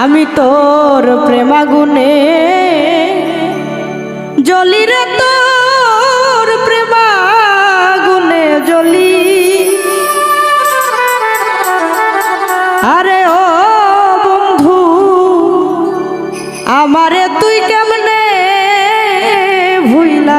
আমি তোর প্রেমাগুনে জলি রে তোর প্রেমাগুনে জলি আরে ও বন্ধু, আমারে তুই কেমনে ভুইলা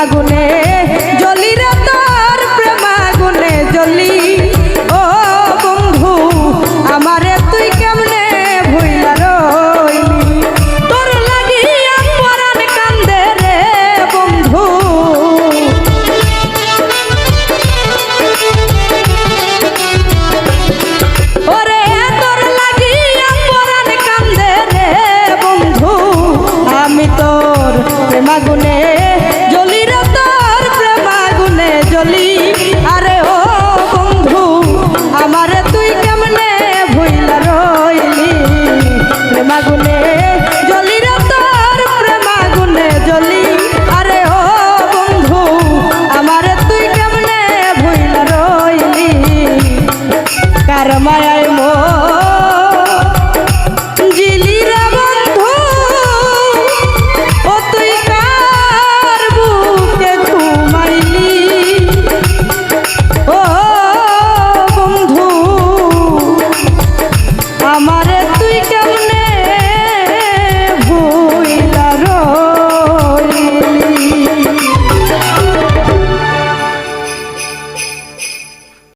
আমারে